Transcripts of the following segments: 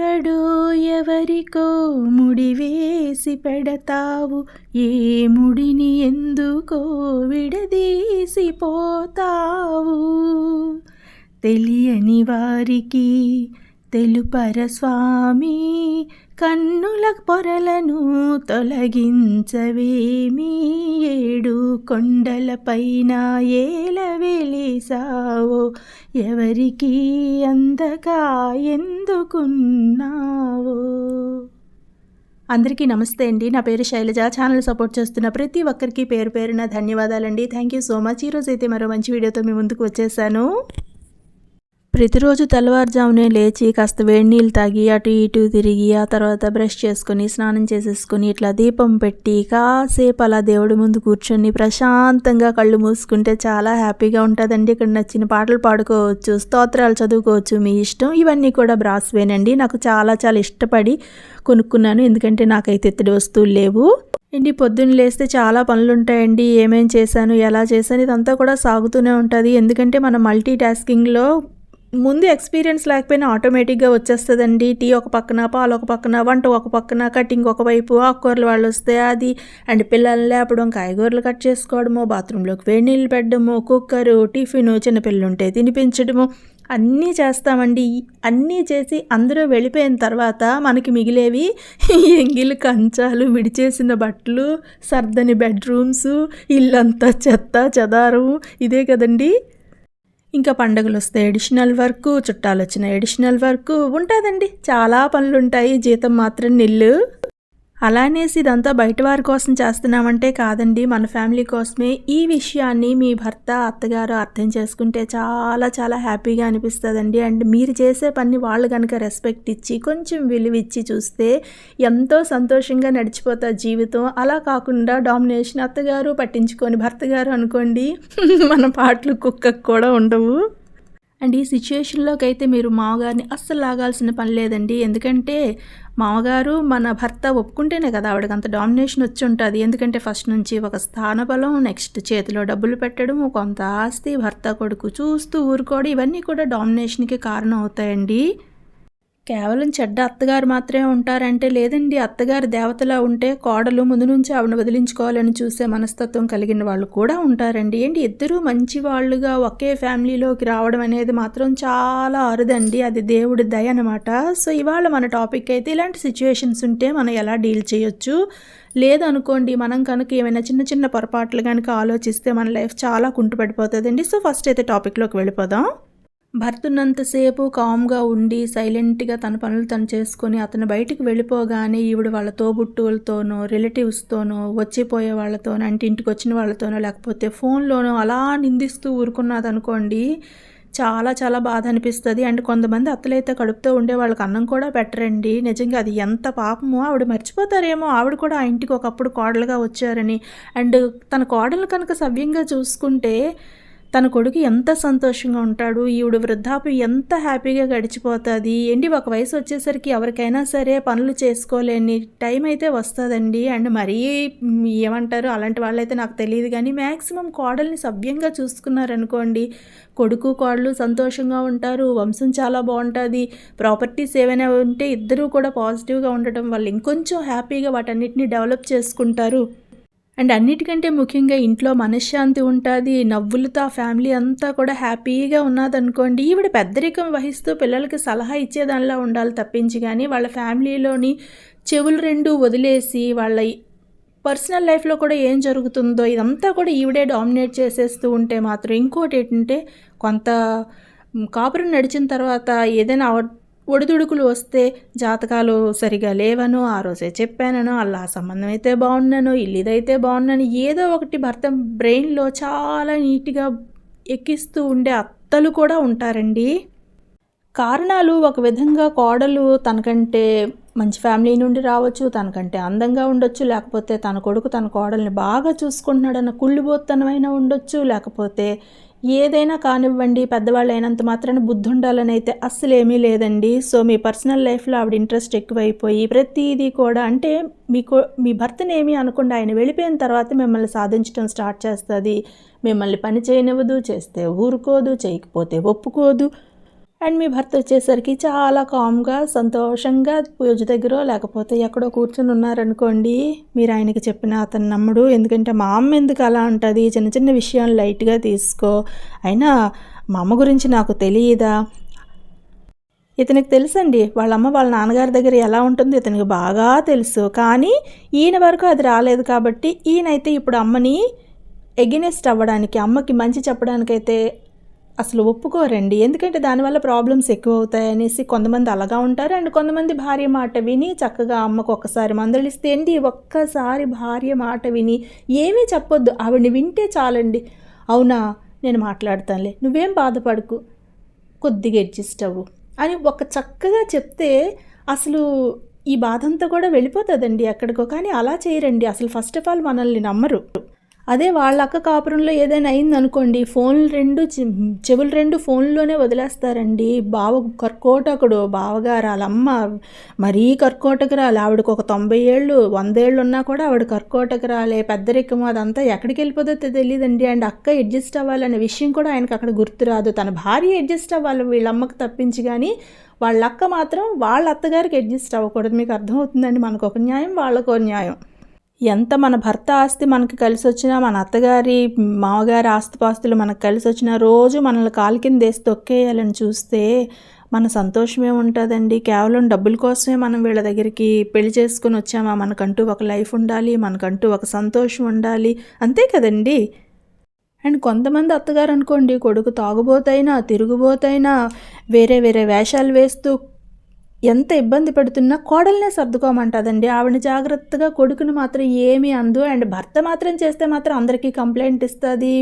ఎక్కడో ఎవరికో ముడివేసి పెడతావు. ఏ ముడిని ఎందుకో విడదీసిపోతావు తెలియని వారికి తెలుపర స్వామి కన్నుల పొరలను తొలగించవేమి? ఏడు కొండలపైన ఏల వెలిసావో? ఎవరికి అందగా ఎందుకున్నావో? అందరికీ నమస్తే అండి. నా పేరు శైలజ. ఛానల్ సపోర్ట్ చేస్తున్న ప్రతి ఒక్కరికి పేరు పేరున ధన్యవాదాలండి. Thank you so much. ఈరోజు అయితే మరో మంచి వీడియోతో మీ ముందుకు వచ్చేసాను. ప్రతిరోజు తెల్లవారుజామునే లేచి కాస్త వేడి నీళ్ళు తాగి అటు ఇటు తిరిగి ఆ తర్వాత బ్రష్ చేసుకొని స్నానం చేసేసుకొని ఇట్లా దీపం పెట్టి కాసేపు అలా దేవుడి ముందు కూర్చొని ప్రశాంతంగా కళ్ళు మూసుకుంటే చాలా హ్యాపీగా ఉంటుందండి. ఇక్కడ నచ్చిన పాటలు పాడుకోవచ్చు స్తోత్రాలు చదువుకోవచ్చు మీ ఇష్టం. ఇవన్నీ కూడా బ్రాస్వేనండి. నాకు చాలా చాలా ఇష్టపడి కొనుక్కున్నాను. ఎందుకంటే నాకైతే ఇత్తడి వస్తువులు లేవు. ఇంటి పొద్దున్న లేస్తే చాలా పనులు ఉంటాయండి ఏమేం చేశాను ఎలా చేశాను ఇదంతా కూడా సాగుతూనే ఉంటుంది. ఎందుకంటే మనం మల్టీ టాస్కింగ్లో ముందు ఎక్స్పీరియన్స్ లేకపోయినా ఆటోమేటిక్గా వచ్చేస్తుందండి. టీ ఒక పక్కన పాలు ఒక పక్కన వంట ఒక పక్కన కటింగ్ ఒకవైపు ఆకుకూరలు వాళ్ళు వస్తే అది. అండ్ పిల్లల్ని లేపడం కాయగూరలు కట్ చేసుకోవడము బాత్రూంలోకి వేడి నీళ్ళు పెట్టడము కుక్కరు టిఫిన్ చిన్నపిల్లలు ఉంటే తినిపించడము. అన్నీ చేస్తామండి. అన్నీ చేసి అందరూ వెళ్ళిపోయిన తర్వాత మనకి మిగిలేవి ఎంగిలి కంచాలు విడిచేసిన బట్టలు సర్దని బెడ్రూమ్స్ ఇల్లంతా చెత్త చెదారం ఇదే కదండి. ఇంకా పండుగలు వస్తే ఎడిషనల్ వర్క్ చుట్టాలు వచ్చిన ఎడిషనల్ వర్క్ ఉంటుందండి. చాలా పనులు ఉంటాయి జీతం మాత్రం నిల్లు. అలానేసి ఇదంతా బయట వారి కోసం చేస్తున్నామంటే కాదండి. మన ఫ్యామిలీ కోసమే ఈ విషయాన్ని మీ భర్త అత్తగారు అర్థం చేసుకుంటే చాలా చాలా హ్యాపీగా అనిపిస్తుందండి. అండ్ మీరు చేసే పని వాళ్ళు కనుక రెస్పెక్ట్ ఇచ్చి కొంచెం విలువ ఇచ్చి చూస్తే ఎంతో సంతోషంగా నడిచిపోతా జీవితం. అలా కాకుండా డామినేషన్ అత్తగారు పట్టించుకొని భర్త గారు అనుకోండి మన పాటలు కుక్కకు కూడా ఉండవు. అండ్ ఈ సిచ్యుయేషన్లోకి అయితే మీరు మామగారిని అస్సలు లాగాల్సిన పని లేదండి. ఎందుకంటే మామగారు మన భర్త ఒప్పుకుంటేనే కదా ఆవిడకి అంత డామినేషన్ వచ్చి ఉంటుంది. ఎందుకంటే ఫస్ట్ నుంచి ఒక స్థానబలం నెక్స్ట్ చేతిలో డబ్బులు పెట్టడం కొంత ఆస్తి భర్త కొడుకు చూస్తూ ఊరుకోవడం ఇవన్నీ కూడా డామినేషన్కి కారణం అవుతాయండి. కేవలం చెడ్డ అత్తగారు మాత్రమే ఉంటారంటే లేదండి అత్తగారు దేవతలా ఉంటే కోడలు ముందు నుంచి ఆవిడ వదిలించుకోవాలని చూసే మనస్తత్వం కలిగిన వాళ్ళు కూడా ఉంటారండి. ఏంటి ఇద్దరూ మంచి వాళ్ళుగా ఒకే ఫ్యామిలీలోకి రావడం అనేది మాత్రం చాలా అరుదండి. అది దేవుడి దయ అనమాట సో ఇవాళ మన టాపిక్ అయితే ఇలాంటి సిచ్యువేషన్స్ ఉంటే మనం ఎలా డీల్ చేయొచ్చు? లేదనుకోండి మనం కనుక ఏమైనా చిన్న చిన్న పొరపాట్లు కనుక ఆలోచిస్తే మన లైఫ్ చాలా కుంటుపడిపోతుందండి. సో ఫస్ట్ అయితే టాపిక్లోకి వెళ్ళిపోదాం. భర్తున్నంతసేపు కామ్గా ఉండి సైలెంట్గా తన పనులు తను చేసుకొని అతను బయటికి వెళ్ళిపోగానే ఈవిడ వాళ్ళ తోబుట్టువులతోనో రిలేటివ్స్తోనో వచ్చిపోయే వాళ్ళతోనో అంటే ఇంటికి వచ్చిన వాళ్ళతోనో లేకపోతే ఫోన్లోనో అలా నిందిస్తూ ఊరుకున్నది అనుకోండి చాలా చాలా బాధ అనిపిస్తుంది. అండ్ కొంతమంది అత్తలైతే కడుపుతో ఉండే వాళ్ళకి అన్నం కూడా పెట్టరండి. నిజంగా అది ఎంత పాపమో ఆవిడ మర్చిపోతారేమో. ఆవిడ కూడా ఆ ఇంటికి ఒకప్పుడు కోడలుగా వచ్చారని. అండ్ తన కోడలు కనుక సవ్యంగా చూసుకుంటే తన కొడుకు ఎంత సంతోషంగా ఉంటాడు ఈవిడ వృద్ధాప్యం ఎంత హ్యాపీగా గడిచిపోతుంది ఏంటి ఒక వయసు వచ్చేసరికి ఎవరికైనా సరే పనులు చేసుకోలేని టైం అయితే వస్తుందండి. అండ్ మరీ ఏమంటారు అలాంటి వాళ్ళైతే నాకు తెలియదు కానీ మ్యాక్సిమం కోడల్ని సభ్యంగా చూసుకున్నారనుకోండి. కొడుకు కోడలు సంతోషంగా ఉంటారు వంశం చాలా బాగుంటుంది ప్రాపర్టీస్ ఏవైనా ఉంటే ఇద్దరూ కూడా పాజిటివ్గా ఉండటం వల్ల ఇంకొంచెం హ్యాపీగా వాటన్నిటిని డెవలప్ చేసుకుంటారు. అండ్ అన్నిటికంటే ముఖ్యంగా ఇంట్లో మనశ్శాంతి ఉంటుంది నవ్వులతో ఆ ఫ్యామిలీ అంతా కూడా హ్యాపీగా ఉన్నదనుకోండి ఈవిడ పెద్దరికం వహిస్తూ పిల్లలకి సలహా ఇచ్చేదానిలా ఉండాలి తప్పించి కానీ వాళ్ళ ఫ్యామిలీలోని చెవులు రెండు వదిలేసి వాళ్ళ పర్సనల్ లైఫ్లో కూడా ఏం జరుగుతుందో ఇదంతా కూడా ఈవిడే డామినేట్ చేసేస్తూ ఉంటే మాత్రం ఇంకోటి ఏంటంటే కొంత కాపురం నడిచిన తర్వాత ఏదైనా ఒడిదుడుకులు వస్తే జాతకాలు సరిగా లేవను ఆ రోజే చెప్పానో అలా సంబంధం అయితే బాగున్నాను ఇల్లిదైతే బాగున్నాను ఏదో ఒకటి భర్త బ్రెయిన్లో చాలా నీట్గా ఎక్కిస్తూ ఉండే అత్తలు కూడా ఉంటారండి. కారణాలు ఒక విధంగా కోడలు తనకంటే మంచి ఫ్యామిలీ నుండి రావచ్చు తనకంటే అందంగా ఉండొచ్చు లేకపోతే తన కొడుకు తన కోడల్ని బాగా చూసుకుంటున్నాడన్న కుళ్ళిబోత్తనమైనా ఉండొచ్చు లేకపోతే ఏదైనా కానివ్వండి పెద్దవాళ్ళు అయినంత మాత్రాన బుద్ధి ఉండాలని అయితే అస్సలు ఏమీ లేదండి. సో మీ పర్సనల్ లైఫ్లో ఆవిడ ఇంట్రెస్ట్ ఎక్కువైపోయి ప్రతిదీ కూడా అంటే మీకు మీ భర్తని ఏమీ అనకుండా ఆయన వెళ్ళిపోయిన తర్వాత మిమ్మల్ని సాధించడం స్టార్ట్ చేస్తుంది. మిమ్మల్ని పని చేయనివ్వదు చేస్తే ఊరుకోదు చేయకపోతే ఒప్పుకోదు. అండ్ మీ భర్త వచ్చేసరికి చాలా కామ్గా సంతోషంగా పూజ దగ్గర లేకపోతే ఎక్కడో కూర్చొని ఉన్నారనుకోండి మీరు ఆయనకి చెప్పిన అతను నమ్మడు. ఎందుకంటే మా అమ్మ ఎందుకు అలా ఉంటుంది చిన్న చిన్న విషయాలు లైట్గా తీసుకో. అయినా మా అమ్మ గురించి నాకు తెలియదా? ఇతనికి తెలుసండి వాళ్ళ అమ్మ వాళ్ళ నాన్నగారి దగ్గర ఎలా ఉంటుందో ఇతనికి బాగా తెలుసు. కానీ ఈయన వరకు అది రాలేదు కాబట్టి ఈయనైతే ఇప్పుడు అమ్మని ఎగినెస్ట్ అవ్వడానికి అమ్మకి మంచి చెప్పడానికైతే అసలు ఒప్పుకోరండి. ఎందుకంటే దానివల్ల ప్రాబ్లమ్స్ ఎక్కువ అవుతాయి అనేసి కొంతమంది అలాగా ఉంటారు. అండ్ కొంతమంది భార్య మాట విని చక్కగా అమ్మకు ఒక్కసారి మందలిస్తే ఏంటి ఒక్కసారి భార్య మాట విని ఏమీ చెప్పొద్దు. ఆవిడని వింటే చాలండి. అవునా? నేను మాట్లాడతానులే. నువ్వేం బాధపడకు. కొద్దిగా అడ్జస్ట్ అవ్వు అని ఒక చక్కగా చెప్తే అసలు ఈ బాధంతా కూడా వెళ్ళిపోతుందండి ఎక్కడికో. కానీ అలా చేయరండి. అసలు ఫస్ట్ ఆఫ్ ఆల్ మనల్ని నమ్మరు. అదే వాళ్ళ అక్క కాపురంలో ఏదైనా అయిందనుకోండి ఫోన్లు రెండు చెవులు రెండు ఫోన్లోనే వదిలేస్తారండి. బావ కర్కోటకుడు బావగారు వాళ్ళ అమ్మ మరీ కర్కోటకురాలు. ఆవిడకు ఒక తొంభై ఏళ్ళు వంద ఏళ్ళు ఉన్నా కూడా ఆవిడ కర్కోటకురాలే. పెద్దరికము అదంతా ఎక్కడికి వెళ్ళిపోదో తెలియదండి అండ్ అక్క అడ్జస్ట్ అవ్వాలనే విషయం కూడా ఆయనకు అక్కడ గుర్తురాదు తన భార్య అడ్జస్ట్ అవ్వాలి వీళ్ళమ్మకు తప్పించి కానీ వాళ్ళ అక్క మాత్రం వాళ్ళ అత్తగారికి అడ్జస్ట్ అవ్వకూడదు. మీకు అర్థమవుతుందండి? మనకు ఒక న్యాయం వాళ్ళకో న్యాయం. ఎంత మన భర్త ఆస్తి మనకి కలిసి వచ్చినా మన అత్తగారి మామగారి ఆస్తిపాస్తులు మనకు కలిసి వచ్చినా రోజు మనల్ని కాలు కింద వేసి తొక్కేయాలని చూస్తే మన సంతోషమే ఉంటుందండి కేవలం డబ్బుల కోసమే మనం వీళ్ళ దగ్గరికి పెళ్ళి చేసుకుని వచ్చామా? మనకంటూ ఒక లైఫ్ ఉండాలి మనకంటూ ఒక సంతోషం ఉండాలి. అంతే కదండి? అండ్ కొంతమంది అత్తగారు అనుకోండి కొడుకు తాగుబోతైనా తిరుగుబోతైనా వేరే వేరే వేషాలు వేస్తూ ఎంత ఇబ్బంది పెడుతున్నా కోడల్నే సర్దుకోమంటుందండి. ఆవిడ జాగ్రత్తగా కొడుకుని మాత్రం ఏమీ అందు. అండ్ భర్త మాత్రం చేస్తే మాత్రం అందరికీ కంప్లైంట్ ఇస్తుంది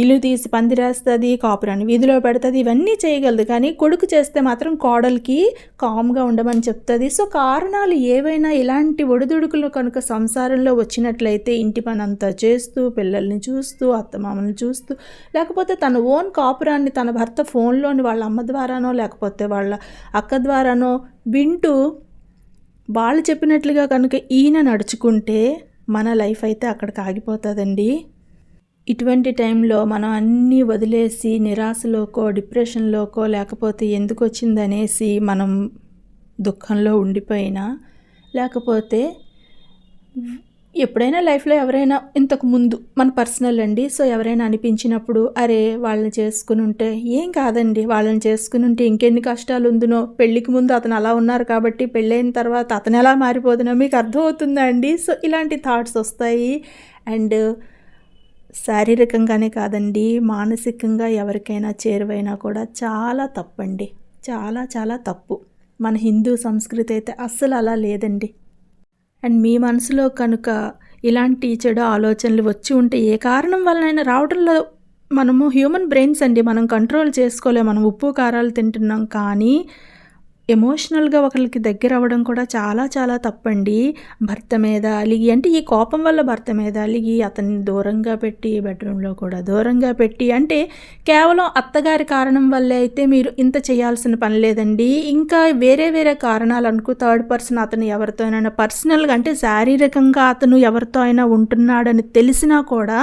ఇల్లు తీసి పందిరేస్తుంది కాపురాన్ని వీధిలో పెడుతుంది ఇవన్నీ చేయగలదు. కానీ కొడుకు చేస్తే మాత్రం కోడలికి కామ్గా ఉండమని చెప్తుంది. సో కారణాలు ఏవైనా ఇలాంటి ఒడిదుడుకులు కనుక సంసారంలో వచ్చినట్లయితే ఇంటి పని అంతా చేస్తూ పిల్లల్ని చూస్తూ అత్తమామల్ని చూస్తూ లేకపోతే తన ఓన్ కాపురాన్ని తన భర్త ఫోన్లోని వాళ్ళ అమ్మ ద్వారానో లేకపోతే వాళ్ళ అక్క ద్వారానో వింటూ వాళ్ళు చెప్పినట్లుగా కనుక ఈయన నడుచుకుంటే మన లైఫ్ అయితే అక్కడికి ఆగిపోతుందండి. ఇటువంటి టైంలో మనం అన్నీ వదిలేసి నిరాశలోకో డిప్రెషన్లోకో లేకపోతే ఎందుకు వచ్చిందనేసి మనం దుఃఖంలో ఉండిపోయినా లేకపోతే ఎప్పుడైనా లైఫ్లో ఎవరైనా ఇంతకు ముందు మన పర్సనల్ అండి సో ఎవరైనా అనిపించినప్పుడు అరే వాళ్ళని చేసుకుని ఉంటే ఏం కాదండి వాళ్ళని చేసుకుని ఉంటే ఇంకెన్ని కష్టాలు ఉందినో పెళ్ళికి ముందు అతను అలా ఉన్నారు కాబట్టి పెళ్ళైన తర్వాత అతను ఎలా మారిపోతున్నా మీకు అర్థమవుతుందా అండి? సో ఇలాంటి థాట్స్ వస్తాయి. అండ్ శారీరకంగానే కాదండి మానసికంగా ఎవరికైనా చేరువైనా కూడా చాలా తప్పండి. చాలా చాలా తప్పు. మన హిందూ సంస్కృతి అయితే అస్సలు అలా లేదండి. అండ్ మీ మనసులో కనుక ఇలాంటి చెడు ఆలోచనలు వచ్చి ఉంటే ఏ కారణం వలనైనా రావడంలో మనము హ్యూమన్ బ్రెయిన్స్ అండి. మనం కంట్రోల్ చేసుకోలేము. మనం ఉప్పు కారాలు తింటున్నాం కానీ ఎమోషనల్గా ఒకరికి దగ్గర అవ్వడం కూడా చాలా చాలా తప్పండి. భర్త మీద అలిగి అంటే ఈ కోపం వల్ల భర్త మీద అలిగి అతన్ని దూరంగా పెట్టి బెడ్రూమ్లో కూడా దూరంగా పెట్టి అంటే కేవలం అత్తగారి కారణం వల్లే అయితే మీరు ఇంత చేయాల్సిన పని లేదండి. ఇంకా వేరే వేరే కారణాలు అనుకో థర్డ్ పర్సన్ అతను ఎవరితోనైనా పర్సనల్గా అంటే శారీరకంగా అతను ఎవరితో అయినా ఉంటున్నాడని తెలిసినా కూడా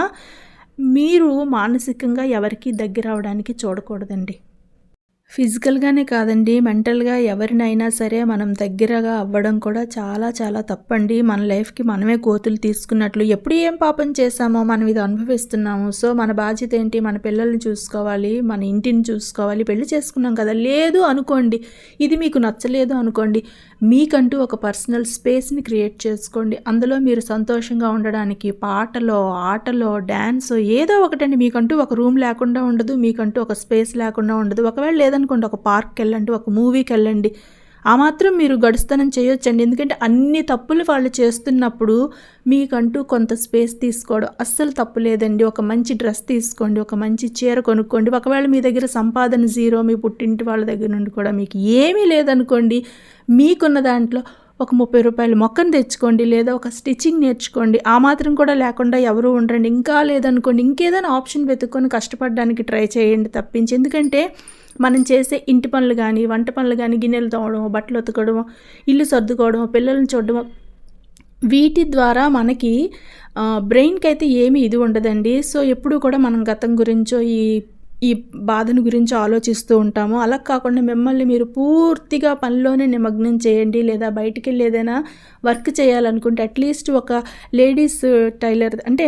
మీరు మానసికంగా ఎవరికి దగ్గర అవడానికి చూడకూడదండి. ఫిజికల్గానే కాదండి మెంటల్గా ఎవరినైనా సరే మనం దగ్గరగా అవ్వడం కూడా చాలా చాలా తప్పండి. మన లైఫ్కి మనమే కోతులు తీసుకున్నట్లు ఎప్పుడు ఏం పాపం చేశామో మనం ఇది అనుభవిస్తున్నాము. సో మన బాధ్యత ఏంటి? మన పిల్లల్ని చూసుకోవాలి మన ఇంటిని చూసుకోవాలి పెళ్ళి చేసుకున్నాం కదా? లేదు అనుకోండి ఇది మీకు నచ్చలేదు అనుకోండి మీకంటూ ఒక పర్సనల్ స్పేస్ని క్రియేట్ చేసుకోండి. అందులో మీరు సంతోషంగా ఉండడానికి పాటలో ఆటలో డ్యాన్స్ ఏదో ఒకటండి. మీకంటూ ఒక రూమ్ లేకుండా ఉండదు మీకంటూ ఒక స్పేస్ లేకుండా ఉండదు. ఒకవేళ లేదనుకోండి ఒక పార్క్కి వెళ్ళండి ఒక మూవీకి వెళ్ళండి ఆ మాత్రం మీరు గడుస్తనం చేయొచ్చండి. ఎందుకంటే అన్ని తప్పులు వాళ్ళు చేస్తున్నప్పుడు మీకంటూ కొంత స్పేస్ తీసుకోవడం అస్సలు తప్పు లేదండి. ఒక మంచి డ్రెస్ తీసుకోండి ఒక మంచి చీర కొనుక్కోండి. ఒకవేళ మీ దగ్గర సంపాదన జీరో మీ పుట్టింటి వాళ్ళ దగ్గర నుండి కూడా మీకు ఏమీ లేదనుకోండి మీకున్న దాంట్లో ఒక ముప్పై రూపాయలు మొక్కను తెచ్చుకోండి లేదా ఒక స్టిచ్చింగ్ నేర్చుకోండి. ఆ మాత్రం కూడా లేకుండా ఎవరు ఉండరండి. ఇంకా లేదనుకోండి ఇంకేదైనా ఆప్షన్ వెతుక్కొని కష్టపడడానికి ట్రై చేయండి తప్పించి. ఎందుకంటే మనం చేసే ఇంటి పనులు కానీ వంట పనులు కానీ గిన్నెలు తోవడం బట్టలు ఉతకడం ఇల్లు సర్దుకోవడం పిల్లల్ని చూడడం వీటి ద్వారా మనకి బ్రెయిన్కి అయితే ఏమీ ఇది ఉండదండి. సో ఎప్పుడు కూడా మనం గతం గురించో ఈ ఈ బాధను గురించి ఆలోచిస్తూ ఉంటాము. అలా కాకుండా మిమ్మల్ని మీరు పూర్తిగా పనిలోనే నిమగ్నం చేయండి. లేదా బయటికి వెళ్ళి ఏదైనా వర్క్ చేయాలనుకుంటే అట్లీస్ట్ ఒక లేడీస్ టైలర్ అంటే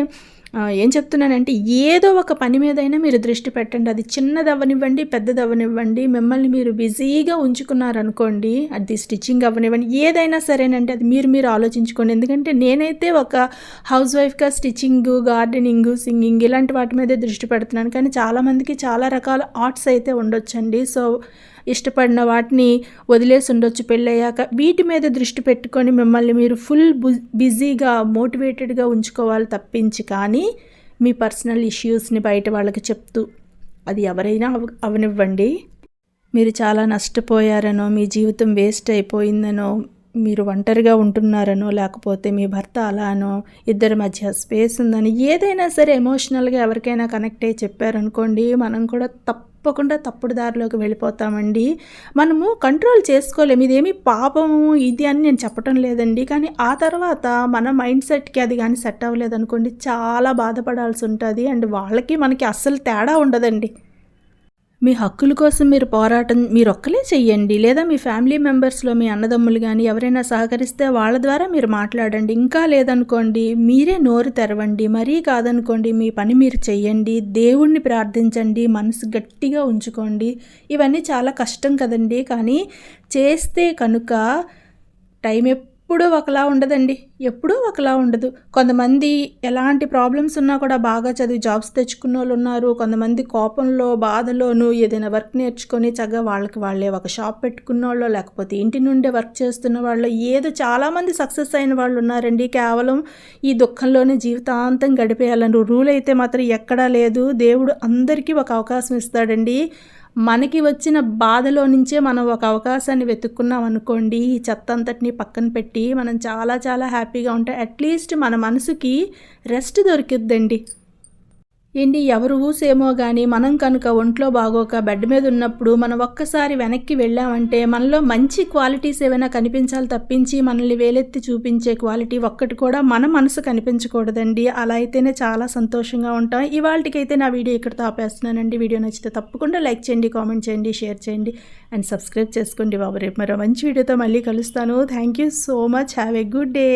ఏం చెప్తున్నానంటే ఏదో ఒక పని మీదైనా మీరు దృష్టి పెట్టండి. అది చిన్నది అవ్వనివ్వండి పెద్దది అవ్వనివ్వండి మిమ్మల్ని మీరు బిజీగా ఉంచుకున్నారనుకోండి అది స్టిచ్చింగ్ అవ్వనివ్వండి. ఏదైనా సరేనంటే అది మీరు మీరు ఆలోచించుకోండి. ఎందుకంటే నేనైతే ఒక హౌస్ వైఫ్గా స్టిచ్చింగ్ గార్డెనింగ్ సింగింగ్ ఇలాంటి వాటి మీదే దృష్టి పెడుతున్నాను. కానీ చాలామందికి చాలా రకాల ఆర్ట్స్ అయితే ఉండొచ్చండి. సో ఇష్టపడిన వాటిని వదిలేసి ఉండొచ్చు పెళ్ళయ్యాక. వీటి మీద దృష్టి పెట్టుకొని మిమ్మల్ని మీరు ఫుల్ బిజీగా మోటివేటెడ్గా ఉంచుకోవాలి తప్పించి కానీ మీ పర్సనల్ ఇష్యూస్ని బయట వాళ్ళకి చెప్తూ అది ఎవరైనా అవ అవనివ్వండి. మీరు చాలా నష్టపోయారనో మీ జీవితం వేస్ట్ అయిపోయిందనో మీరు ఒంటరిగా ఉంటున్నారనో లేకపోతే మీ భర్త అలానో ఇద్దరి మధ్య స్పేస్ ఉందని ఏదైనా సరే ఎమోషనల్గా ఎవరికైనా కనెక్ట్ అయ్యి చెప్పారనుకోండి మనం కూడా తప్పకుండా తప్పుడు దారిలోకి వెళ్ళిపోతామండి. మనము కంట్రోల్ చేసుకోలేము. ఇదేమి పాపము? ఇది అని నేను చెప్పటం లేదండి. కానీ ఆ తర్వాత మన మైండ్ సెట్కి అది కానీ సెట్ అవ్వలేదనుకోండి చాలా బాధపడాల్సి ఉంటుంది. అండ్ వాళ్ళకి మనకి అస్సలు తేడా ఉండదండి. మీ హక్కుల కోసం మీరు పోరాటం మీరు ఒక్కలే చెయ్యండి. లేదా మీ ఫ్యామిలీ మెంబర్స్లో మీ అన్నదమ్ములు కానీ ఎవరైనా సహకరిస్తే వాళ్ళ ద్వారా మీరు మాట్లాడండి. ఇంకా లేదనుకోండి మీరే నోరు తెరవండి. మరీ కాదనుకోండి మీ పని మీరు చెయ్యండి. దేవుణ్ణి ప్రార్థించండి. మనసు గట్టిగా ఉంచుకోండి. ఇవన్నీ చాలా కష్టం కదండి. కానీ చేస్తే కనుక టైం ఎప్పుడూ ఒకలా ఉండదండి. ఎప్పుడూ ఒకలా ఉండదు. కొంతమంది ఎలాంటి ప్రాబ్లమ్స్ ఉన్నా కూడా బాగా చదివి జాబ్స్ తెచ్చుకున్న వాళ్ళు ఉన్నారు. కొంతమంది కోపంలో బాధలోనూ ఏదైనా వర్క్ నేర్చుకొని చక్కగా వాళ్ళకి వాళ్ళే ఒక షాప్ పెట్టుకున్న వాళ్ళు లేకపోతే ఇంటి నుండే వర్క్ చేస్తున్న వాళ్ళు ఏదో చాలామంది సక్సెస్ అయిన వాళ్ళు ఉన్నారండి. కేవలం ఈ దుఃఖంలోనే జీవితాంతం గడిపేయాలని రూల్ అయితే మాత్రం ఎక్కడా లేదు. దేవుడు అందరికీ ఒక అవకాశం ఇస్తాడండి. మనకి వచ్చిన బాధలో నుంచే మనం ఒక అవకాశాన్ని వెతుక్కున్నాం అనుకోండి ఈ చెత్త అంతటిని పక్కన పెట్టి మనం చాలా చాలా హ్యాపీగా ఉంటాం అట్లీస్ట్ మన మనసుకి రెస్ట్ దొరికిద్దండి. ఏంటి ఎవరు ఊసేమో కానీ మనం కనుక ఒంట్లో బాగోక బెడ్ మీద ఉన్నప్పుడు మనం ఒక్కసారి వెనక్కి వెళ్ళామంటే మనలో మంచి క్వాలిటీస్ ఏమైనా కనిపించాలి తప్పించి మనల్ని వేలెత్తి చూపించే క్వాలిటీ ఒక్కటి కూడా మన మనసు కనిపించకూడదండి. అలా అయితేనే చాలా సంతోషంగా ఉంటాం. ఇవాళకైతే నా వీడియో ఇక్కడ తాపేస్తున్నానండి వీడియో నచ్చితే తప్పకుండా లైక్ చేయండి కామెంట్ చేయండి షేర్ చేయండి అండ్ సబ్స్క్రైబ్ చేసుకోండి బాబు. రేపు మరో మంచి వీడియోతో మళ్ళీ కలుస్తాను. Thank you so much. Have a good day.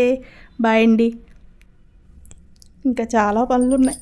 Bye అండి. ఇంకా చాలా పనులు ఉన్నాయి